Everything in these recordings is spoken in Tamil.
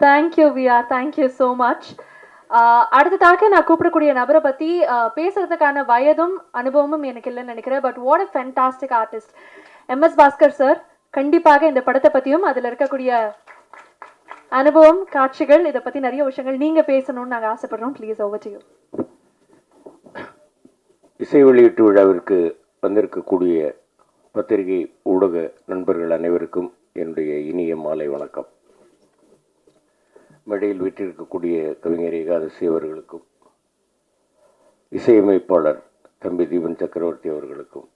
தேங்க்யூ வியா தேங்க்யூ ஸோ மச் அடுத்ததாக நான் கூப்பிடக்கூடிய நபரை பற்றி uh, பேசுறதுக்கான வயதும் அனுபவமும் எனக்கு இல்லைன்னு நினைக்கிறேன். But what a fantastic artist MS Bhaskar sir கண்டிப்பாக இந்த படத்தை பற்றியும் அதில் இருக்கக்கூடிய அனுபவம் காட்சிகள் இதை பற்றி நிறைய விஷயங்கள் நீங்கள் பேசணும்னு நாங்கள் ஆசைப்படுறோம். ப்ளீஸ் ஓவர் டு யூ இசை வெளியீட்டு விழாவிற்கு வந்திருக்கக்கூடிய பத்திரிகை ஊடக நண்பர்கள் அனைவருக்கும் என்னுடைய இனிய மாலை வணக்கம். மேடையில் வீட்டிருக்கக்கூடிய கவிஞர் ஏகாதசி அவர்களுக்கும் இசையமைப்பாளர் தம்பி தீபன் சக்கரவர்த்தி அவர்களுக்கும்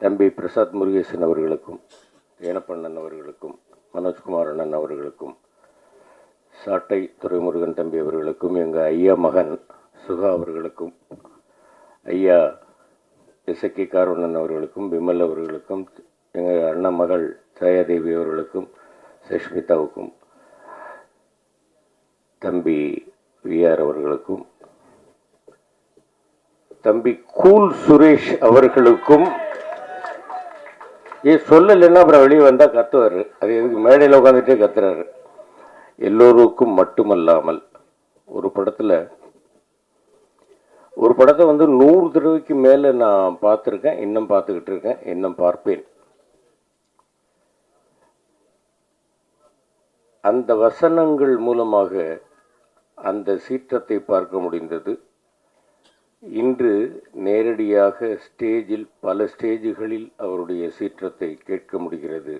தம்பி பிரசாத் முருகேசன் அவர்களுக்கும் ஏனப்பண்ணன் அவர்களுக்கும் மனோஜ்குமார் அண்ணன் அவர்களுக்கும் சாட்டை துரைமுருகன் தம்பி அவர்களுக்கும் எங்கள் ஐயா மகன் சுகா அவர்களுக்கும் ஐயா இசக்கி கார்வண்ணன் அவர்களுக்கும் விமல் அவர்களுக்கும் எங்கள் அண்ணன் மகள் சாயாதேவி அவர்களுக்கும் சஷ்மிதாவுக்கும் தம்பி விஆர் அவர்களுக்கும் தம்பி கூல் சுரேஷ் அவர்களுக்கும். ஏ சொல்லலைன்னா அப்புறம் வெளியே வந்தால் கத்துவார். அது எதுக்கு? மேடையில் உட்காந்துட்டே கத்துறாரு. எல்லோருக்கும் மட்டுமல்லாமல் ஒரு படத்தில் ஒரு படத்தை வந்து நூறு தடவைக்கு மேலே நான் பார்த்துருக்கேன் இன்னும் பார்த்துக்கிட்டு இருக்கேன் இன்னும் பார்ப்பேன். அந்த வசனங்கள் மூலமாக அந்த சீற்றத்தை பார்க்க முடிந்தது. இன்று நேரடியாக ஸ்டேஜில் பல ஸ்டேஜுகளில் அவருடைய சீற்றத்தை கேட்க முடிகிறது.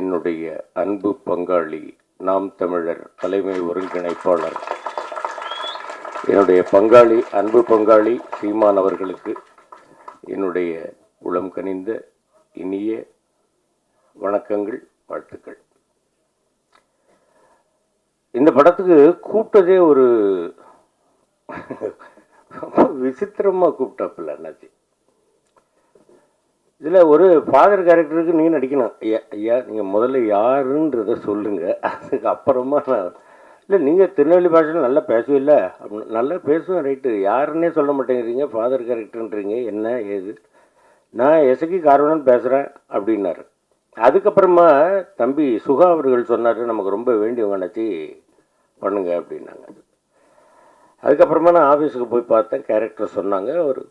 என்னுடைய அன்பு பங்காளி நாம் தமிழர் தலைமை ஒருங்கிணைப்பாளர் என்னுடைய பங்காளி அன்பு பங்காளி சீமான் அவர்களுக்கு என்னுடைய உளம் கனிந்த இனிய வணக்கங்கள் வாழ்த்துக்கள். இந்த படத்துக்கு கூப்பிட்டதே ஒரு விசித்திரமாக கூப்பிட்டாப்பில்ல அண்ணாச்சி. இதில் ஒரு ஃபாதர் கேரக்டருக்கு நீங்கள் நடிக்கணும். ஐயா ஐயா நீங்கள் முதல்ல யாருன்றதை சொல்லுங்கள் அதுக்கு அப்புறமா நான் இல்லை நீங்கள் திருநெல்வேலி பாஷையில் நல்லா பேசுவில்ல அப்படின்னு நல்லா பேசுவேன் ரைட்டு யாருன்னே சொல்ல மாட்டேங்கிறீங்க ஃபாதர் கேரக்டர்ன்றீங்க என்ன ஏது. நான் எசகி காரணம் பேசுகிறேன் அப்படின்னாரு. அதுக்கப்புறமா தம்பி சுகா அவர்கள் சொன்னார் நமக்கு ரொம்ப வேண்டியவங்க நினச்சி பண்ணுங்க அப்படின்னாங்க. அதுக்கப்புறமா நான் ஆஃபீஸுக்கு போய் பார்த்தேன் கேரக்டர் சொன்னாங்க. ஒரு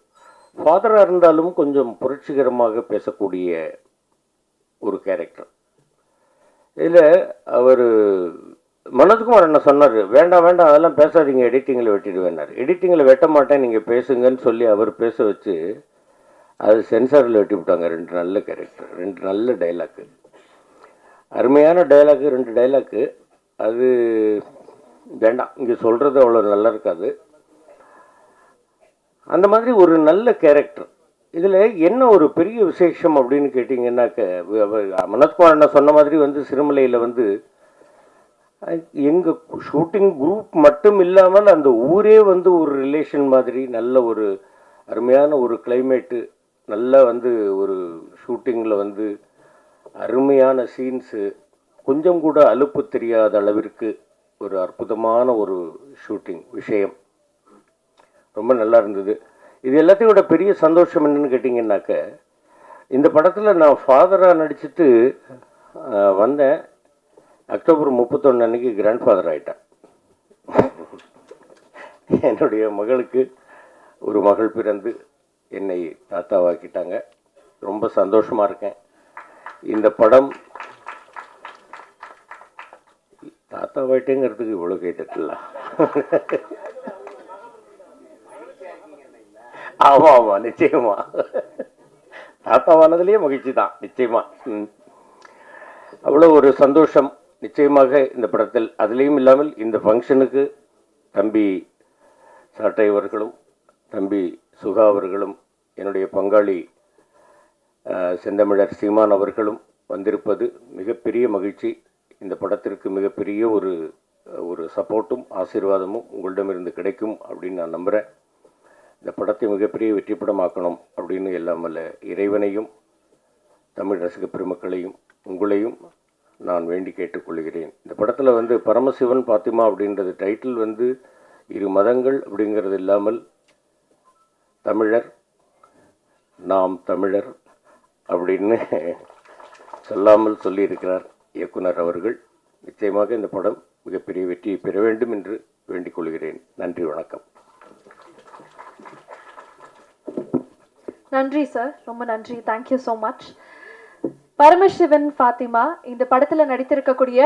ஃபாதராக இருந்தாலும் கொஞ்சம் புரட்சிகரமாக பேசக்கூடிய ஒரு கேரக்டர் இதில் அவர் மனோஜ்குமார் என்ன சொன்னார்? வேண்டாம் வேண்டாம் அதெல்லாம் பேசாதீங்க எடிட்டிங்கில் வெட்டிடுவேனார் எடிட்டிங்கில் வெட்ட மாட்டேன் நீங்கள் பேசுங்கன்னு சொல்லி அவர் பேச வச்சு அது சென்சாரில் வெட்டி விட்டாங்க ரெண்டு நல்ல கேரக்டர் ரெண்டு நல்ல டைலாக்கு. அருமையான டைலாக்கு ரெண்டு டைலாக்கு. அது வேண்டாம் இங்கே சொல்கிறது அவ்வளோ நல்லா இருக்காது. அந்த மாதிரி ஒரு நல்ல கேரக்டர். இதில் என்ன ஒரு பெரிய விசேஷம் அப்படின்னு கேட்டிங்கன்னாக்க மனோஜ்குமார் என்ன சொன்ன மாதிரி வந்து சிறுமலையில் வந்து எங்கள் ஷூட்டிங் குரூப் மட்டும் இல்லாமல் அந்த ஊரே வந்து ஒரு ரிலேஷன் மாதிரி நல்ல ஒரு அருமையான ஒரு கிளைமேட்டு நல்லா வந்து ஒரு ஷூட்டிங்கில் வந்து அருமையான சீன்ஸு கொஞ்சம் கூட அலுப்பு தெரியாத அளவிற்கு ஒரு அற்புதமான ஒரு ஷூட்டிங் விஷயம். ரொம்ப நல்லா இருந்தது. இது எல்லாத்தையும் பெரிய சந்தோஷம் என்னன்னு கேட்டிங்கன்னாக்க இந்த படத்தில் நான் ஃபாதராக நடிச்சுட்டு வந்தேன். அக்டோபர் முப்பத்தொன்று அன்னைக்கு கிராண்ட் ஃபாதர் ஆகிட்டேன் என்னுடைய மகளுக்கு ஒரு மகள் பிறந்து என்னை தாத்தாவாக்கிட்டாங்க. ரொம்ப சந்தோஷமாக இருக்கேன். இந்த படம் தாத்தாவாயிட்டேங்கிறதுக்கு இவ்வளோ கேட்டுக்கல ஆமாம் ஆமாம் நிச்சயமா. தாத்தாவானதுலேயே மகிழ்ச்சி தான் நிச்சயமா. ம். அவ்வளோ ஒரு சந்தோஷம். நிச்சயமாக இந்த படத்தில் அதுலேயும் இல்லாமல் இந்த ஃபங்க்ஷனுக்கு தம்பி சாட்டை அவர்களும் தம்பி சுகா அவர்களும் என்னுடைய பங்காளி செந்தமிழர் சீமான் அவர்களும் வந்திருப்பது மிகப்பெரிய மகிழ்ச்சி. இந்த படத்திற்கு மிகப்பெரிய ஒரு ஒரு சப்போர்ட்டும் ஆசீர்வாதமும் உங்களிடமிருந்து கிடைக்கும் அப்படின்னு நான் நம்புகிறேன் இந்த படத்தை மிகப்பெரிய வெற்றி படமாக்கணும் அப்படின்னு எல்லாம் வல்ல இறைவனையும் தமிழ் ரசிக பெருமக்களையும் உங்களையும் நான் வேண்டி கேட்டுக்கொள்கிறேன். இந்த படத்தில் வந்து பரமசிவன் பாத்திமா அப்படின்றது டைட்டில் வந்து இரு மதங்கள் அப்படிங்கிறது இல்லாமல் தமிழர் நாம் தமிழர் அப்படின்னு சொல்லாமல் சொல்லியிருக்கிறார் இயக்குனர் அவர்கள். நிச்சயமாக இந்த படம் மிகப்பெரிய வெற்றியை பெற வேண்டும் என்று வேண்டிக் கொள்கிறேன் நன்றி வணக்கம். நன்றி சார் ரொம்ப நன்றி. Thank you so much Paramasivan Fathima இந்த படத்துல நடித்திருக்கக்கூடிய